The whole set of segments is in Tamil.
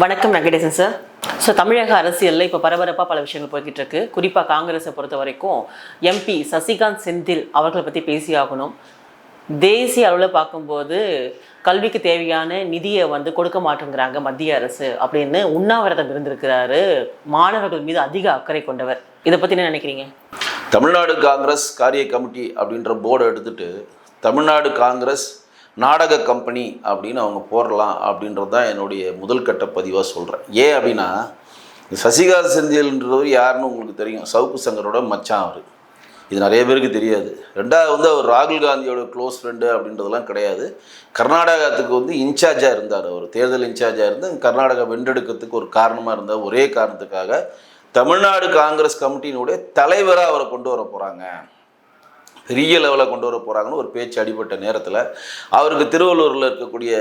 வணக்கம் வெங்கடேசன் சார். ஸோ தமிழக அரசியலில் இப்போ பரபரப்பாக பல விஷயங்கள் போய்கிட்டு இருக்கு குறிப்பாக காங்கிரஸை பொறுத்த வரைக்கும் எம்பி சசிகாந்த் செந்தில் அவர்களை பற்றி பேசி ஆகணும் தேசிய அளவில் பார்க்கும்போது கல்விக்கு தேவையான நிதியை வந்து கொடுக்க மாட்டேங்கிறாங்க மத்திய அரசு அப்படின்னு உண்ணாவிரதம் இருந்திருக்கிறாரு. மாணவர்கள் மீது அதிக அக்கறை கொண்டவர். இதை பற்றி என்ன நினைக்கிறீங்க? தமிழ்நாடு காங்கிரஸ் காரிய கமிட்டி அப்படின்ற போர்டை எடுத்துட்டு தமிழ்நாடு காங்கிரஸ் நாடக கம்பெனி அப்படின்னு அவங்க போடலாம் அப்படின்றது தான் என்னுடைய முதல் கட்ட பதிவாக சொல்கிறேன் ஏன் அப்படின்னா சசிகாந்த் செந்தில்ன்றவர் யாருன்னு உங்களுக்கு தெரியும். சவுக்கு சங்கரோட மச்சான் அவர். இது நிறைய பேருக்கு தெரியாது. ரெண்டாவது வந்து அவர் ராகுல் காந்தியோட க்ளோஸ் ஃப்ரெண்டு அப்படின்றதெல்லாம் கிடையாது. கர்நாடகத்துக்கு வந்து இன்சார்ஜாக இருந்தார் அவர். தேர்தல் இன்சார்ஜாக இருந்து கர்நாடகா வென்றெடுக்கிறதுக்கு ஒரு காரணமாக இருந்தார் ஒரே காரணத்துக்காக தமிழ்நாடு காங்கிரஸ் கமிட்டியினுடைய தலைவராக அவரை கொண்டு வர போகிறாங்க பெரிய லெவலில் கொண்டு வர போகிறாங்கன்னு ஒரு பேச்சு அடிபட்ட நேரத்தில் அவருக்கு திருவள்ளூரில் இருக்கக்கூடிய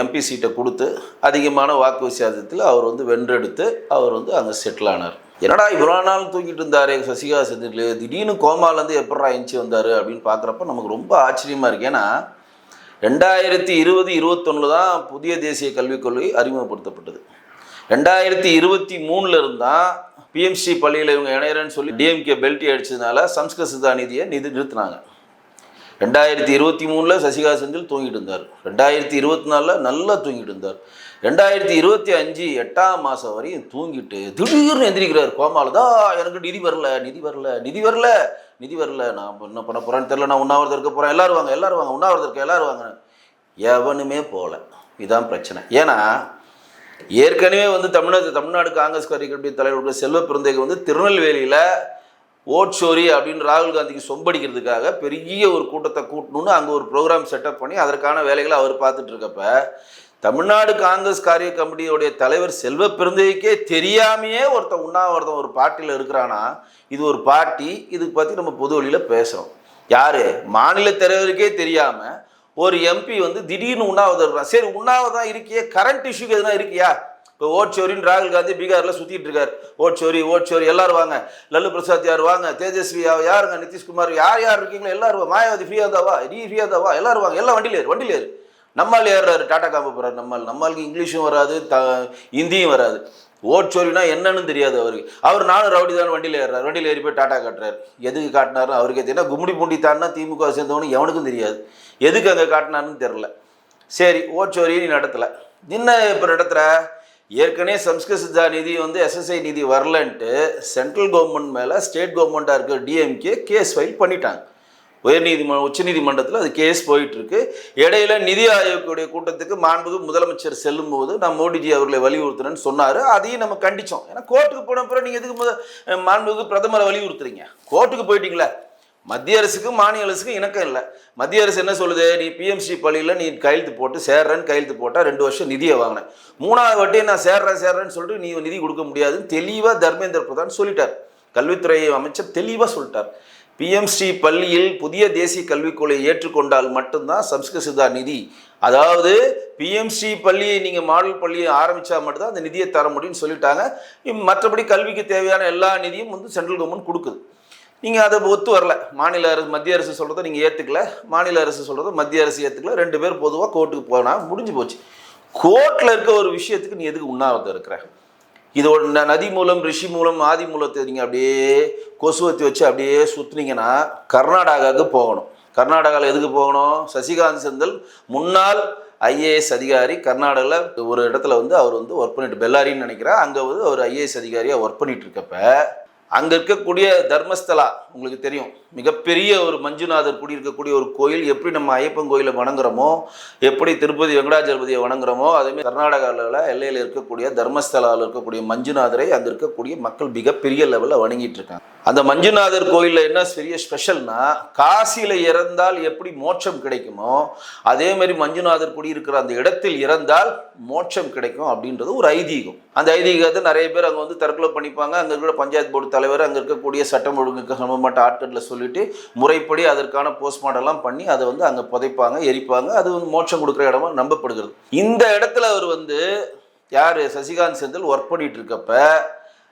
எம்பி சீட்டை கொடுத்து அதிகமான வாக்கு வித்தியாசத்தில் அவர் வந்து வென்றெடுத்து அவர் வந்து அங்கே செட்டில் ஆனார். என்னடா இவ்வளோ நாள் தூக்கிட்டு இருந்தாரே சசிகா செந்தில் திடீர்னு கோமாலேருந்து எப்படா எஞ்சி வந்தார் அப்படின்னு பார்க்குறப்ப நமக்கு ரொம்ப ஆச்சரியமாக இருக்கு. ஏன்னா ரெண்டாயிரத்தி இருபது இருபத்தொன்னில் தான் புதிய தேசிய கல்விக் கொள்கை அறிமுகப்படுத்தப்பட்டது. ரெண்டாயிரத்தி இருபத்தி மூணுல இருந்தால் பிஎம்சி பள்ளியில் இவங்க இணையறன்னு சொல்லி டிஎம்கே பெல்ட்டி அடிச்சதுனால சம்ஸ்கிருத சிதா நிதியை நிதி நிறுத்தினாங்க. ரெண்டாயிரத்தி இருபத்தி மூணில் சசிகா செந்தில் தூங்கிட்டு இருந்தார். ரெண்டாயிரத்தி இருபத்தி நாலில் நல்லா தூங்கிட்டு இருந்தார். ரெண்டாயிரத்தி இருபத்தி அஞ்சு எட்டாம் மாதம் வரையும் தூங்கிட்டு திடீர்னு எந்திரிக்கிறார். கோமால தான் எனக்கு நிதி வரல நிதி வரல நிதி வரல நிதி வரல. நான் என்ன பண்ண போகிறேன்னு தெரில நான் உண்ணாவிரதம் இருக்க போகிறேன் எல்லாரும் வாங்க எல்லாரும் வாங்க உண்ணாவிரதம் இருக்க எல்லாரும் வாங்க. எவனுமே போகல இதுதான் பிரச்சனை. ஏன்னா ஏற்கனவே வந்து தமிழ்நாடு தமிழ்நாடு காங்கிரஸ் கட்சி தலைவர்கள் செல்வ பிறந்தைக்கு வந்து திருநெல்வேலியில் ஓட் ஷோரி அப்படின்னு ராகுல் காந்திக்கு சொம்படிக்கிறதுக்காக பெரிய ஒரு கூட்டத்தை கூட்டணும்னு அங்கே ஒரு ப்ரோக்ராம் செட்டப் பண்ணி அதற்கான வேலைகளை அவர் பார்த்துட்டு இருக்கப்ப தமிழ்நாடு காங்கிரஸ் காரிய கமிட்டியோடைய தலைவர் செல்வ பிறந்தைக்கே தெரியாமையே ஒருத்தன் உண்ணாவிரதம் ஒரு பாட்டியில் இருக்கிறானா? இது ஒரு பாட்டி இதுக்கு பற்றி நம்ம பொது வழியில் பேசுகிறோம் யார்? மாநில தலைவருக்கே தெரியாமல் ஒரு எம்பி வந்து திடீர்னு உண்ணாவிரதம் இருக்கிறான் சரி உண்ணாவிரதம் இருக்கியே கரண்ட் இஷ்யூக்கு எதுனா இருக்கியா? இப்போ ஓட்சோரின்னு ராகுல் காந்தி பீகாரில் சுற்றிட்டு இருக்கார். ஓட்சோரி ஓட்சோரி எல்லாரும் வாங்க. லல்லு பிரசாத் யார் வாங்க? தேஜஸ்வி யாருங்க? நிதிஷ்குமார் யார் யார் இருக்கீங்களோ எல்லாரும் மாயாவதி ஃப்ரீயாக தாவா நீ ஃப்ரீயாக தாவா எல்லாரும் வாங்க. எல்லாம் வண்டியில் ஏறு வண்டியில் ஏறு. நம்மால் ஏறுறாரு. டாடா காம்ப போகிறார் நம்மால். நம்மளுக்கு இங்கிலீஷும் வராது த ஹிந்தியும் வராது. ஓட்சோரினா என்னன்னு தெரியாது அவருக்கு. அவர் நானும் ரவுடி தான் வண்டியில் ஏறுறாரு. வண்டியில் ஏறி போய் டாட்டா காட்டுறாரு. எதுக்கு காட்டினாரு அவருக்கு தெரியும் கும்முடி பூண்டி தான்னா திமுக சேர்ந்தவனு எவனுக்கும் தெரியாது. எதுக்கு அங்கே காட்டினாருன்னு தெரில. சரி ஓட்சோரி நீ நடத்தலை. என்ன இப்போ நடத்துகிற ஏற்கனவே சம்ஸ்கிருதா சித்தா நிதி வந்து எஸ்எஸ்ஐ நிதி வரலன்ட்டு சென்ட்ரல் கவர்மெண்ட் மேலே ஸ்டேட் கவர்மெண்ட்டாக இருக்க டிஎம்கே கேஸ் ஃபைல் பண்ணிட்டாங்க. உயர்நீதிம உச்சநீதிமன்றத்தில் அது கேஸ் போயிட்டு இருக்கு இடையில நிதி ஆயோக்குடைய கூட்டத்துக்கு மாண்புக்கு முதலமைச்சர் செல்லும்போது நான் மோடிஜி அவர்களை வலியுறுத்துறேன்னு சொன்னார். அதையும் நம்ம கண்டிச்சோம். ஏன்னா கோர்ட்டுக்கு போன பிறகு நீங்கள் எதுக்கு முத மாண்புக்கு பிரதமரை வலியுறுத்துறீங்க? கோர்ட்டுக்கு போயிட்டீங்களே? மத்திய அரசுக்கும் மாநில அரசுக்கும் இணக்கம் இல்லை. மத்திய அரசு என்ன சொல்லுது? நீ பிஎம்சி பள்ளியில் நீ கையெழுத்து போட்டு சேர்றேன்னு கையெழுத்து போட்டால் ரெண்டு வருஷம் நிதியை வாங்கினேன். மூணாவது வாட்டி நான் சேர்றேன் சேர்றேன்னு சொல்லிட்டு நீ நிதி கொடுக்க முடியாதுன்னு தெளிவாக தர்மேந்திர பிரதான் சொல்லிட்டார். கல்வித்துறை அமைச்சர் தெளிவாக சொல்லிட்டார். பிஎம்சி பள்ளியில் புதிய தேசிய கல்விக் கொள்கையை ஏற்றுக்கொண்டால் மட்டும்தான் சம்ஸ்கிருத சிதா நிதி. அதாவது பிஎம்சி பள்ளியை நீங்கள் மாடல் பள்ளியை ஆரம்பித்தா மட்டும்தான் அந்த நிதியை தர முடியும்னு சொல்லிட்டாங்க. இம் மற்றபடி கல்விக்கு தேவையான எல்லா நிதியும் வந்து சென்ட்ரல் கவர்மெண்ட் கொடுக்குது. நீங்கள் அதை ஒத்து வரல. மாநில அரசு மத்திய அரசு சொல்கிறத நீங்கள் ஏற்றுக்கல மாநில அரசு சொல்கிறத மத்திய அரசு ஏற்றுக்கல ரெண்டு பேர் பொதுவாக கோர்ட்டுக்கு போனால் முடிஞ்சு போச்சு. கோர்ட்டில் இருக்க ஒரு விஷயத்துக்கு நீ எதுக்கு உண்ணாவிரதம் இருக்கிற? இது ந- நதி மூலம் ரிஷி மூலம் ஆதி மூலத்தை நீங்கள் அப்படியே கொசுவத்தி வச்சு அப்படியே சுற்றுனீங்கன்னா கர்நாடகாவுக்கு போகணும். கர்நாடகாவில் எதுக்கு போகணும்? சசிகாந்த் செந்தில் முன்னாள் ஐஏஎஸ் அதிகாரி கர்நாடகாவில் ஒரு இடத்துல வந்து அவர் வந்து ஒர்க் பண்ணிட்டு பெல்லாரின்னு நினைக்கிறேன். அங்கே வந்து அவர் ஐஏஎஸ் அதிகாரியாக ஒர்க் பண்ணிட்டு இருக்கப்போ அங்கே இருக்கக்கூடிய தர்மஸ்தலா உங்களுக்கு தெரியும். மிகப்பெரிய ஒரு மஞ்சுநாதர் குடியிருக்கக்கூடிய ஒரு கோயில் எப்படி நம்ம ஐயப்பன் கோயிலை வணங்குறோமோ எப்படி திருப்பதி வெங்கடாஜலபதியை வணங்குறோமோ அதேமாதிரி கர்நாடகாவில் எல்லையில் இருக்கக்கூடிய தர்மஸ்தலாவில் இருக்கக்கூடிய மஞ்சுநாதரை அங்கே இருக்கக்கூடிய மக்கள் மிகப்பெரிய லெவலில் வணங்கிட்டு இருக்காங்க. அந்த மஞ்சுநாதர் கோயிலில் என்ன பெரிய ஸ்பெஷல்னா காசியில் இறந்தால் எப்படி மோட்சம் கிடைக்குமோ அதே மாதிரி மஞ்சுநாதர் குடியிருக்கிற அந்த இடத்தில் இறந்தால் மோட்சம் கிடைக்கும் அப்படின்றது ஒரு ஐதீகம். அந்த ஐதீகத்தை நிறைய பேர் அங்கே வந்து தற்கொலை பண்ணிப்பாங்க. அங்கே இருக்கிற பஞ்சாயத்து போர்டு தலைவர் அங்கே இருக்கக்கூடிய சட்டம் ஒழுங்குக்கு சம்பந்தப்பட்ட ஆட்களில் சொல்லிட்டு முறைப்படி அதற்கான போஸ்ட்மார்ட்டம்லாம் பண்ணி அதை வந்து அங்கே புதைப்பாங்க எரிப்பாங்க. அது வந்து மோட்சம் கொடுக்குற இடமா நம்பப்படுகிறது. இந்த இடத்துல அவர் வந்து யார்? சசிகாந்த் செந்தில் ஒர்க் பண்ணிட்டு இருக்கப்ப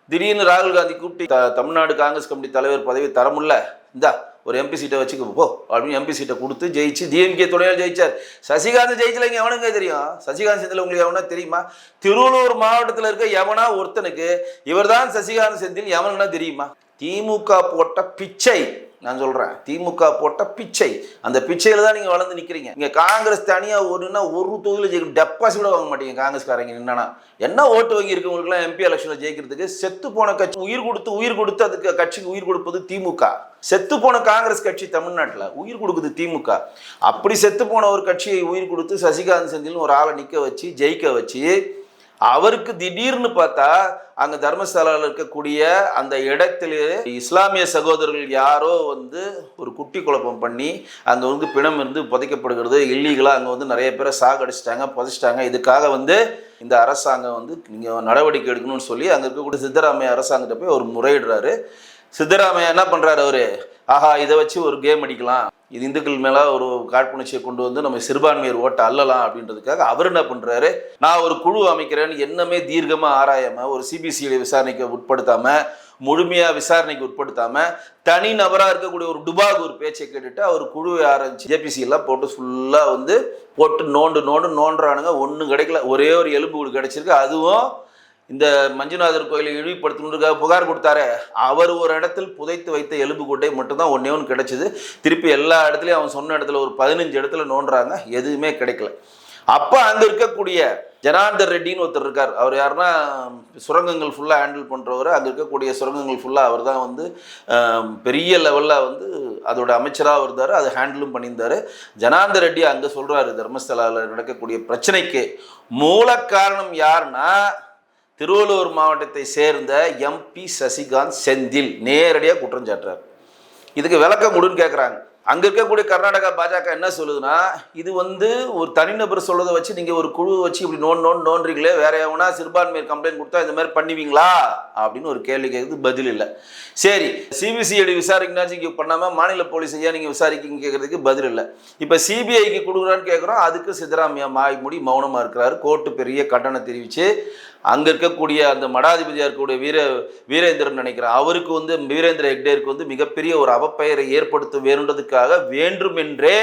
திடீர்னு ராகுல் காந்தி கூப்பிட்டு த- தமிழ்நாடு காங்கிரஸ் கமிட்டி தலைவர் பதவி தரமுல்ல இந்தா ஒரு எம்பி சீட்டை வச்சுக்க போ அப்படின்னு எம்பி சீட்டை கொடுத்து ஜெயிச்சு டிஎம்கே துணையால் ஜெயிச்சார். சசிகாந்த் ஜெயிச்சல இங்கே எவனுங்க தெரியும்? சசிகாந்த் செந்தில் உங்களுக்கு எவனா தெரியுமா? திருவள்ளூர் மாவட்டத்தில் இருக்க எவனா ஒருத்தனுக்கு இவர்தான் சசிகாந்த் செந்தில் எவனுன்னா தெரியுமா? திமுக போட்ட பிச்சை நான் சொல்கிறேன் திமுக போட்ட பிச்சை. அந்த பிச்சையில் தான் நீங்கள் வளர்ந்து நிற்கிறீங்க இங்கே காங்கிரஸ் தனியாக ஒருன்னா ஒரு தொகுதியில் ஜெயிக்கணும் டெபாசிட் கூட வாங்க மாட்டீங்க காங்கிரஸ்காரங்க என்னன்னா என்ன ஓட்டு வாங்கி இருக்கவங்களுக்குலாம் எம்பி எலெக்ஷனில் ஜெயிக்கிறதுக்கு? செத்து போன கட்சி உயிர் கொடுத்து உயிர் கொடுத்து அதுக்கு கட்சிக்கு உயிர் கொடுப்பது திமுக. செத்து போன காங்கிரஸ் கட்சி தமிழ்நாட்டில் உயிர் கொடுக்குது திமுக. அப்படி செத்து போன ஒரு கட்சியை உயிர் கொடுத்து சசிகாந்த் செந்தில் ஒரு ஆளை நிற்க வச்சு ஜெயிக்க வச்சு அவருக்கு திடீர்னு பார்த்தா அங்க தர்மசாலாவில் இருக்கக்கூடிய அந்த இடத்திலே இஸ்லாமிய சகோதரர்கள் யாரோ வந்து ஒரு குட்டி குழப்பம் பண்ணி அங்க வந்து பிணம் இருந்து புதைக்கப்படுகிறது இல்லீகலாக அங்க வந்து நிறைய பேரை சாகடிச்சிட்டாங்க புதைச்சிட்டாங்க. இதுக்காக வந்து இந்த அரசாங்கம் வந்து நீங்க நடவடிக்கை எடுக்கணும்னு சொல்லி அங்க இருக்கக்கூடிய சித்தராமையா அரசாங்கத்தை போய் அவர் முறையிடுறாரு. சித்தராமையா என்ன பண்றாரு அவரு? ஆஹா இதை வச்சு ஒரு கேம் அடிக்கலாம். இது இந்துக்கள் மேலே ஒரு காழ்ப்புணர்ச்சியை கொண்டு வந்து நம்ம சிறுபான்மையர் ஓட்டை அல்லலாம் அப்படின்றதுக்காக அவர் என்ன பண்ணுறாரு நான் ஒரு குழு அமைக்கிறேன்னு என்னமே தீர்க்கமாக ஆராயாமல் ஒரு சிபிசிஐடி விசாரணைக்கு உட்படுத்தாமல் முழுமையாக விசாரணைக்கு உட்படுத்தாமல் தனி நபராக இருக்கக்கூடிய ஒரு டுபாக் ஒரு பேச்சை கேட்டுட்டு அவர் குழுவை ஆரம்பிச்சு ஜேபிசி எல்லாம் போட்டு ஃபுல்லாக வந்து போட்டு நோண்டு நோண்டு நோண்டுறானுங்க. ஒன்றும் கிடைக்கல. ஒரே ஒரு எலும்பு கூடு கிடைச்சிருக்கு. அதுவும் இந்த மஞ்சுநாதர் கோயிலை இழிவுபடுத்தணுன்றதுக்காக புகார் கொடுத்தாரு அவர் ஒரு இடத்தில் புதைத்து வைத்த எலும்பு கூட்டை மட்டும்தான் ஒன்றே ஒன்று கிடைச்சிது. திருப்பி எல்லா இடத்துலையும் அவன் சொன்ன இடத்துல ஒரு பதினஞ்சு இடத்துல நோண்டுறாங்க எதுவுமே கிடைக்கல. அப்போ அங்கே இருக்கக்கூடிய ஜனார்தர் ரெட்டின்னு ஒருத்தர் இருக்கார். அவர் யாருன்னா சுரங்கங்கள் ஃபுல்லாக ஹேண்டில் பண்ணுறவர் அங்கே இருக்கக்கூடிய சுரங்கங்கள் ஃபுல்லாக அவர் தான் வந்து பெரிய லெவலில் வந்து அதோட அமைச்சராக இருந்தார். அதை ஹேண்டிலும் பண்ணியிருந்தார். ஜனார்தர் ரெட்டி அங்கே சொல்கிறாரு தர்மஸ்தலாவில் நடக்கக்கூடிய பிரச்சனைக்கு மூல காரணம் யாருன்னா திருவள்ளூர் மாவட்டத்தை சேர்ந்த எம்பி சசிகாந்த் செந்தில் நேரடியாக குற்றம் சாட்டுறார். இதுக்கு விளக்கம் கொடுன்னு கேட்குறாங்க அங்கே இருக்கக்கூடிய கர்நாடகா பாஜக என்ன சொல்லுதுன்னா இது வந்து ஒரு தனிநபர் சொல்றதை வச்சு நீங்கள் ஒரு குழு வச்சு இப்படி நோன் நோன் நோன்றீங்களே வேற எவனா சிறுபான்மையர் கம்ப்ளைண்ட் கொடுத்தா இந்த மாதிரி பண்ணுவீங்களா? அப்படின்னு ஒரு கேள்வி கேட்குது பதில் இல்லை. சரி சிபிசிஐடி விசாரிக்கனாச்சும் இங்கே பண்ணாமல் மாநில போலீஸ் ஐயா நீங்கள் விசாரிக்கிங்க கேட்குறதுக்கு பதில் இல்லை. இப்போ சிபிஐக்கு கொடுக்குறான்னு கேட்குறோம் அதுக்கு சித்தராமையா மாய்முடி மௌனமாக இருக்கிறாரு கோர்ட்டு பெரிய கட்டணம் தெரிவித்து அங்கே இருக்கக்கூடிய அந்த மடாதிபதியாக இருக்கக்கூடிய வீர வீரேந்திரன் நினைக்கிறேன் அவருக்கு வந்து வீரேந்திர ஹெக்டேருக்கு வந்து மிகப்பெரிய ஒரு அவப்பெயரை ஏற்படுத்த வேணுன்றதுக்காக வேண்டுமென்றே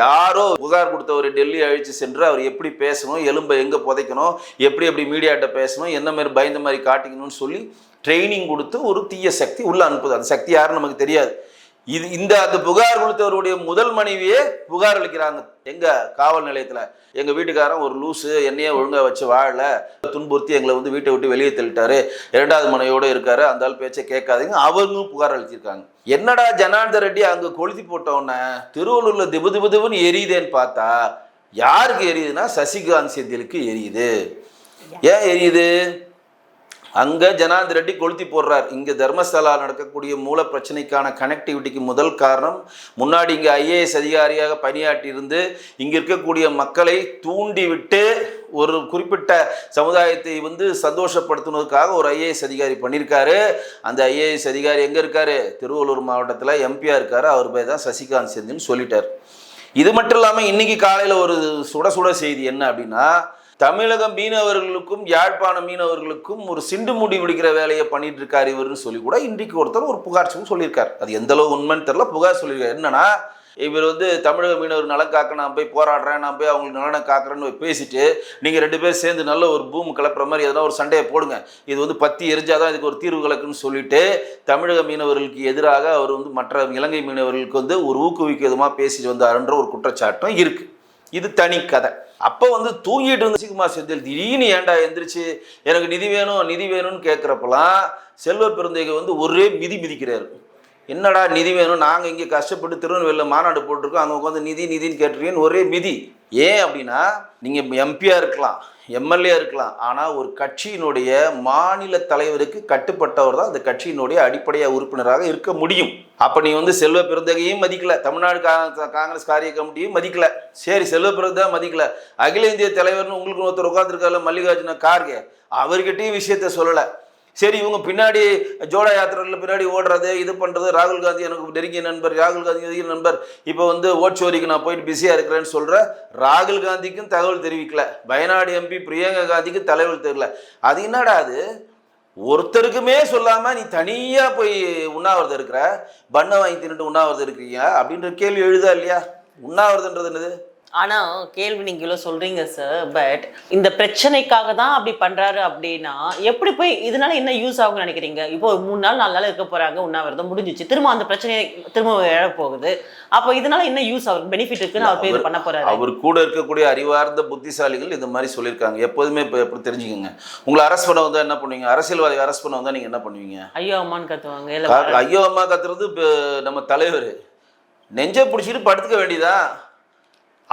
யாரோ புகார் கொடுத்தவர் டெல்லி அழிச்சு சென்று அவர் எப்படி பேசணும் எலும்பை எங்கே புதைக்கணும் எப்படி எப்படி மீடியாட்ட பேசணும் என்ன மாதிரி பயந்த மாதிரி காட்டிக்கணும்னு சொல்லி ட்ரைனிங் கொடுத்து ஒரு தீய சக்தி உள்ளே அனுப்புது. அந்த சக்தி யாருன்னு நமக்கு தெரியாது. இது இந்த அந்த புகார் கொடுத்தவருடைய முதல் மனைவியே புகார் அளிக்கிறாங்க. எங்க காவல் நிலையத்துல. எங்க வீட்டுக்காரன் ஒரு லூசு என்னையே ஒழுங்கா வச்சு வாழல. துன்புறுத்தி எங்களை வந்து வீட்டை விட்டு வெளியே தள்ளிட்டாரு. இரண்டாவது மனைவியோட இருக்காரு. அந்த ஆள் பேச்சை கேட்காதீங்க. அவங்களும் புகார் அளிச்சிருக்காங்க. என்னடா ஜனார்தன் ரெட்டி அங்க கொளுத்தி போட்டோன்னே திருவள்ளூர்ல திபு திபு திபுன்னு எரியுதேன்னு பார்த்தா யாருக்கு எரியுதுன்னா சசிகாந்த் செந்திலுக்கு எரியுது. ஏன் எரியுது? அங்க ஜனாதி ரெட்டி கொளுத்தி போடுறார். இங்க தர்மஸ்தலா நடக்கக்கூடிய மூல பிரச்சனைக்கான கனெக்டிவிட்டிக்கு முதல் காரணம் முன்னாடி இங்க ஐஏஎஸ் அதிகாரியாக பணியாற்றியிருந்து இங்கே இங்க இருக்கக்கூடிய மக்களை தூண்டிவிட்டு ஒரு குறிப்பிட்ட சமுதாயத்தை வந்து சந்தோஷப்படுத்துனதுக்காக ஒரு ஐஏஎஸ் அதிகாரி பண்ணியிருக்காரு. அந்த ஐஏஎஸ் அதிகாரி எங்க இருக்காரு? திருவள்ளூர் மாவட்டத்தில் எம்பியா இருக்காரு. அவர் பேர் தான் சசிகாந்த் செந்தின்னு சொல்லிட்டார். இது மட்டும் இல்லாமல் இன்னைக்கு காலையில் ஒரு சுட சுட செய்தி என்ன அப்படின்னா தமிழக மீனவர்களுக்கும் யாழ்ப்பாண மீனவர்களுக்கும் ஒரு சிண்டு முடி பிடிக்கிற வேலையை பண்ணிட்டு இருக்காரு இவருன்னு சொல்லி கூட இன்றைக்கு ஒருத்தர் ஒரு புகார் சொல்லி சொல்லியிருக்காரு. அது எந்த அளவு உண்மைன்னு தெரியல புகார் சொல்லியிருக்காரு. என்னன்னா இவர் வந்து தமிழக மீனவர் நலன் காக்க நான் போய் போராடுறேன் நான் போய் அவங்களுக்கு நலனை காக்குறேன்னு போய் பேசிட்டு நீங்கள் ரெண்டு பேரும் சேர்ந்து நல்ல ஒரு பூம் கிளப்புற மாதிரி எதனா ஒரு சண்டையை போடுங்க. இது வந்து பத்தி எரிஞ்சாதான் இதுக்கு ஒரு தீர்வு கிடக்குன்னு சொல்லிட்டு தமிழக மீனவர்களுக்கு எதிராக அவர் வந்து மற்ற இலங்கை மீனவர்களுக்கு வந்து ஒரு ஊக்குவிக்க விதமாக பேசிட்டு வந்தாருன்ற ஒரு குற்றச்சாட்டும் இருக்குது இது தனி கதை. அப்போ வந்து தூங்கிட்டு இருந்த சிகுமார் செந்தில் திடீர்னு ஏன்டா எந்திரிச்சு எனக்கு நிதி வேணும் நிதி வேணும்னு கேட்குறப்பெல்லாம் செல்வ பெருந்தேக வந்து ஒரே மிதி மிதிக்கிறாரு. என்னடா நிதி வேணும்? நாங்கள் இங்கே கஷ்டப்பட்டு திருநெல்வேலியில் மாநாடு போட்டிருக்கோம் அங்கே உட்காந்து நிதி நிதின்னு கேட்டிருக்கீங்கன்னு ஒரே மிதி. ஏன் அப்படின்னா நீங்கள் எம்பியாக இருக்கலாம். எம்எல்ஏ இருக்கலாம். ஆனால் ஒரு கட்சியினுடைய மாநில தலைவருக்கு கட்டுப்பட்டவர் தான் அந்த கட்சியினுடைய அடிப்படையாக உறுப்பினராக இருக்க முடியும். அப்போ நீ வந்து செல்வ பிறந்தகையும் மதிக்கல. தமிழ்நாடு காங்கிரஸ் காரிய கமிட்டியும் மதிக்கல. சரி செல்வ பிறந்தா மதிக்கல. அகில இந்திய தலைவர்னு உங்களுக்கு ஒருத்தர் உட்காந்துருக்காரு மல்லிகார்ஜுன கார்கே. அவர்கிட்டயும் விஷயத்த சொல்லலை. சரி இவங்க பின்னாடி ஜோடா யாத்திரையில் பின்னாடி ஓடுறது இது பண்ணுறது ராகுல் காந்தி எனக்கு நெருங்கிய நண்பர் ராகுல் காந்தி நெருங்கிய நண்பர். இப்போ வந்து ஓட்சோரிக்கு நான் போயிட்டு பிஸியாக இருக்கிறேன்னு சொல்கிற ராகுல் காந்திக்கும் தகவல் தெரிவிக்கல. வயநாடு எம்பி பிரியங்கா காந்திக்கும் தலைவல் தெரியல. அது என்னடா அது? ஒருத்தருக்குமே சொல்லாமல் நீ தனியாக போய் உண்ணாவிரதம் இருக்கிற? பண்ணை வாங்கி தின்னுட்டு உண்ணாவிரதம் இருக்கிறீங்க அப்படின்ற கேள்வி எழுதா இல்லையா? உண்ணாவிரதன்றது என்னது? ஆனா கேள்வி நீங்க இவ்வளவு சொல்றீங்க சார் பட் இந்த பிரச்சனைக்காக தான் அப்படி பண்றாரு அப்படின்னா எப்படி போய் இதனால என்ன யூஸ் ஆகும்னு நினைக்கிறீங்க? இப்போ ஒரு மூணு நாள் நாலு நாள் இருக்க போறாங்க உண்ணாவிரதம் முடிஞ்சிச்சு. திரும்ப அந்த பிரச்சனையை திரும்ப எழ போகுது அப்போ இதனால என்ன யூஸ் அவருக்கு பெனிஃபிட் இருக்குன்னு அவர் போய் பண்ண போறாரு. அவர் கூட இருக்கக்கூடிய அறிவார்ந்த புத்திசாலிகள் இந்த மாதிரி சொல்லியிருக்காங்க. எப்போதுமே இப்போ எப்படி தெரிஞ்சுக்கங்க. உங்களை அரெஸ்ட் பண்ண வந்தா என்ன பண்ணுவீங்க? அரசியல்வாதி அரெஸ்ட் பண்ண வந்தா நீங்க என்ன பண்ணுவீங்க? ஐயோ அம்மான்னு கத்துவாங்க. ஐயோ அம்மா கத்துறது நம்ம தலைவர். நெஞ்சை பிடிச்சிட்டு படுத்துக்க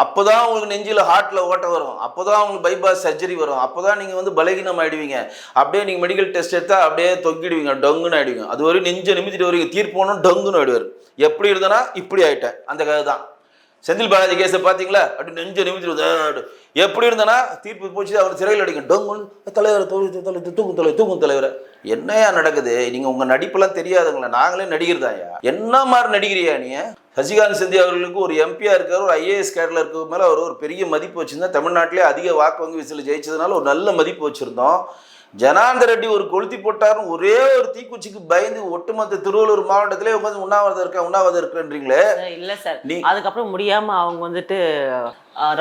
அப்போ அப்போதான் உங்களுக்கு நெஞ்சில் ஹார்ட்டில் ஓட்ட வரும். அப்போ தான் உங்களுக்கு பைபாஸ் சர்ஜரி வரும். அப்போ தான் நீங்கள் வந்து பலகீனம் ஆயிடுவீங்க அப்படியே நீங்கள் மெடிக்கல் டெஸ்ட் எடுத்தால் அப்படியே தொங்கிடுவீங்க. டொங்குன்னு ஆகிடுவீங்க அது வரையும் நெஞ்சை நிமித்திட்டு வரீங்க தீர்ப்பு போனோம் டொங்குன்னு ஆகிடுவார் எப்படி இருந்தேன்னா இப்படி ஆகிட்டேன் அந்த கதை தான். செந்தில் பாலாஜி கேஸை பார்த்தீங்களா? அப்படி நெஞ்ச நிமித்திட்டு எப்படி இருந்தனா தீர்ப்பு போச்சு அவர் சிறையில் அடிக்கும் டொங்குன்னு தலைவர் தலைவர் தூக்கும் தலைவர் தூக்கும் தலைவர். என்னையா நடக்குது? நீங்க உங்க நடிப்பெல்லாம் தெரியாதுங்களா. நாங்களே நடிகர் தான்யா என்ன மாதிரி நடிகிறியா நீ? சசிகாந்த் செந்தி அவர்களுக்கு ஒரு எம்பியா இருக்கார் ஒரு ஐஏஎஸ் கேடர்ல இருக்க மேல அவர் ஒரு பெரிய மதிப்பு வச்சிருந்தா தமிழ்நாட்டிலே அதிக வாக்கு வங்கி விசில் ஜெயிச்சதுனால ஒரு நல்ல மதிப்பு வச்சிருந்தோம். ஜனார்த ரெட்டி ஒரு கொளுத்தி போட்டாருன்னு ஒரே ஒரு தீக்குச்சிக்கு பயந்து ஒட்டுமொத்த திருவள்ளூர் மாவட்டத்திலே உட்காந்து உண்ணாவிரதம் இருக்கேன் உண்ணாவிரதம் இருக்கேன்றீங்களே இல்ல சார். அதுக்கப்புறம் முடியாம அவங்க வந்துட்டு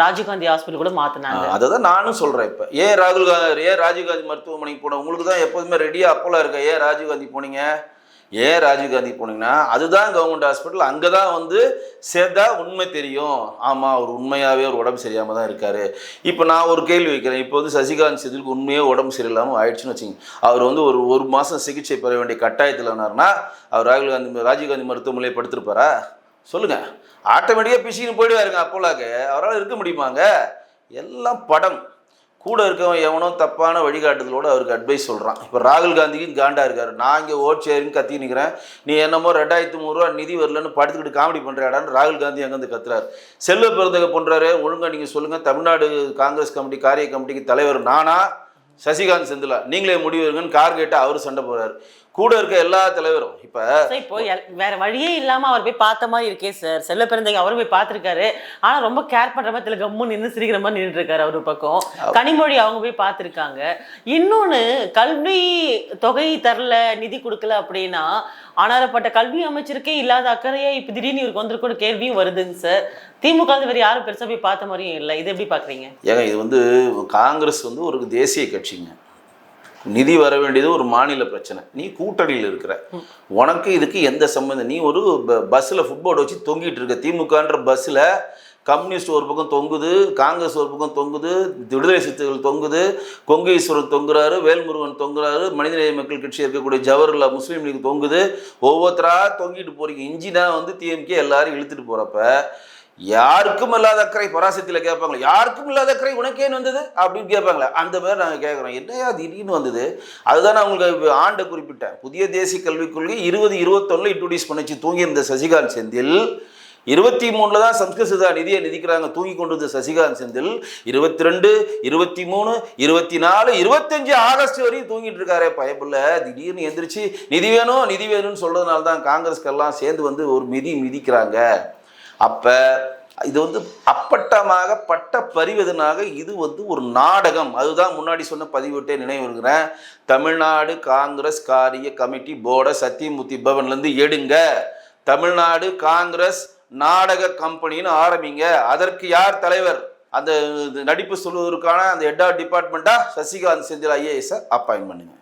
ராஜீவ்காந்தி ஹாஸ்பிட்டல் கூட மாத்தினாங்க. அதை தான் நானும் சொல்கிறேன் இப்போ. ஏன் ராகுல் காந்தி ஏன் ராஜீவ்காந்தி மருத்துவமனைக்கு போன உங்களுக்கு தான் எப்போதுமே ரெடியாக அப்போலாம் இருக்க? ஏன் ராஜீவ்காந்தி போனீங்க? ஏன் ராஜீவ்காந்தி போனீங்கன்னா அதுதான் கவர்மெண்ட் ஹாஸ்பிட்டல் அங்கே தான் வந்து சேர்த்தா உண்மை தெரியும். ஆமாம் அவர் உண்மையாகவே ஒரு உடம்பு சரியாமல் தான் இருக்கார். இப்போ நான் ஒரு கேள்வி வைக்கிறேன். இப்போ வந்து சசிகாந்த் செதிலுக்கு உண்மையே உடம்பு சரியில்லாமல் ஆயிடுச்சுன்னு வச்சுங்க அவர் வந்து ஒரு ஒரு மாதம் சிகிச்சை பெற வேண்டிய கட்டாயத்தில் வந்தார்னா அவர் ராகுல் காந்தி ராஜீவ்காந்தி மருத்துவமனையை படுத்திருப்பாரா? சொல்லுங்கள் ஆட்டோமேட்டிக்காக பிசின்னு போயிடுவாருங்க அப்போலாக்கு. அவரால் இருக்க முடியுமாங்க? எல்லாம் படம். கூட இருக்கவன் எவனோ தப்பான வழிகாட்டுதலோட அவருக்கு அட்வைஸ் சொல்கிறான் இப்போ ராகுல் காந்திக்கும் காண்டா இருக்காரு. நான் இங்கே ஓட் சேருன்னு கத்தி நிற்கிறேன் நீ என்னமோ ரெண்டாயிரத்து மூணு ரூபா நிதி வரலன்னு படுத்துக்கிட்டு காமெடி பண்ணுறாடான்னு ராகுல் காந்தி அங்கேருந்து கத்துறாரு. செல்வ பிறந்தக பண்ணுறாரு ஒழுங்காக நீங்கள் சொல்லுங்கள் தமிழ்நாடு காங்கிரஸ் கமிட்டி காரிய கமிட்டிக்கு தலைவர் நானா? சசிகாந்த் செந்திலா நீங்களே முடிவு எடுங்கன்னு கார் கேட்டு அவர் சண்டை போறாரு கூட இருக்க எல்லா தலைவரும் இப்போ இப்போ வேற வழியே இல்லாம அவர் போய் பார்த்த மாதிரி இருக்கே சார் செல்ல பிறந்தங்க அவரும் போய் பார்த்திருக்காரு. ஆனா ரொம்ப கேர் பண்ற மாதிரி தெரியல கம்மு நின்று சிரிக்கிற மாதிரி நின்றுட்டு இருக்காரு அவர் பக்கம். கனிமொழி அவங்க போய் பார்த்திருக்காங்க. இன்னொன்னு கல்வி தொகை தரல நிதி கொடுக்கல அப்படின்னா ஆனாரப்பட்ட கல்வி அமைச்சருக்கே இல்லாத அக்கறையே இப்ப திடீர்னு இவருக்கு வந்திருக்கிற கேள்வியும் வருதுங்க சார். திமுக வேறு யாரும் பெருசா போய் பார்த்த மாதிரியும் இல்லை. இது எப்படி பாக்குறீங்க? ஏங்க இது வந்து காங்கிரஸ் வந்து ஒரு தேசிய கட்சிங்க. நிதி வர வேண்டியது ஒரு மாநில பிரச்சனை. நீ கூட்டணியில் இருக்கிற. உனக்கு இதுக்கு எந்த சம்மந்தம் நீ ஒரு பஸ்ஸில் ஃபுட்போர்டு வச்சு தொங்கிட்டு இருக்க. திமுகன்ற பஸ்ஸில் கம்யூனிஸ்ட் ஒரு பக்கம் தொங்குது காங்கிரஸ் ஒரு பக்கம் தொங்குது விடுதலை சித்துகள் தொங்குது கொங்கு ஈஸ்வரன் தொங்குறாரு வேல்முருகன் தொங்குறாரு மனிதநேய மக்கள் கட்சி இருக்கக்கூடிய ஜவஹர்லால் முஸ்லீம் லீக் தொங்குது. ஒவ்வொருத்தரா தொங்கிட்டு போறீங்க. இன்ஜினா வந்து டிஎம்கே எல்லாரும் இழுத்துட்டு போறப்ப யாருக்கும் இல்லாத அக்கறை பராசக்தியில் கேட்பாங்களே யாருக்கும் இல்லாத அக்கறை உனக்கேன்னு வந்தது? அப்படின்னு கேட்பாங்களே. அந்த மாதிரி நாங்கள் கேட்குறோம். என்னையா திடீர்னு வந்தது? அதுதான் நான் உங்களுக்கு ஆண்டை குறிப்பிட்டேன். புதிய தேசிய கல்விக் கொள்கை இருபது இருபத்தொன்னில் இன்ட்ரோடியூஸ் பண்ணிச்சு. தூங்கியிருந்த சசிகாந்த் செந்தில் இருபத்தி மூணில் தான் சம்ஸ்கிருத நிதியை நிதிக்கிறாங்க. தூங்கி கொண்டு வந்த சசிகாந்த் செந்தில் இருபத்தி ரெண்டு இருபத்தி மூணு இருபத்தி நாலு இருபத்தஞ்சு ஆகஸ்ட் வரையும் தூங்கிட்டு இருக்காரே. பயப்பில்ல திடீர்னு எந்திரிச்சு நிதி வேணும் நிதி வேணும்னு சொல்றதுனால தான் காங்கிரஸ்கெல்லாம் சேர்ந்து வந்து ஒரு மிதி மிதிக்கிறாங்க. அப்போ இது வந்து அப்பட்டமாக பட்ட பரிவதனாக இது வந்து ஒரு நாடகம். அதுதான் முன்னாடி சொன்ன பதிவிட்டே நினைவு இருக்கிறேன் தமிழ்நாடு காங்கிரஸ் காரிய கமிட்டி போர்டை சத்தியமூர்த்தி பவன்லேருந்து எடுங்க. தமிழ்நாடு காங்கிரஸ் நாடக கம்பெனின்னு ஆரம்பிங்க. அதற்கு யார் தலைவர்? அந்த நடிப்பு சொல்வதற்கான அந்த ஹெட் ஆஃப் டிபார்ட்மெண்ட்டாக சசிகாந்த் செந்தில் ஐஏஎஸை அப்பாயின் பண்ணுங்க.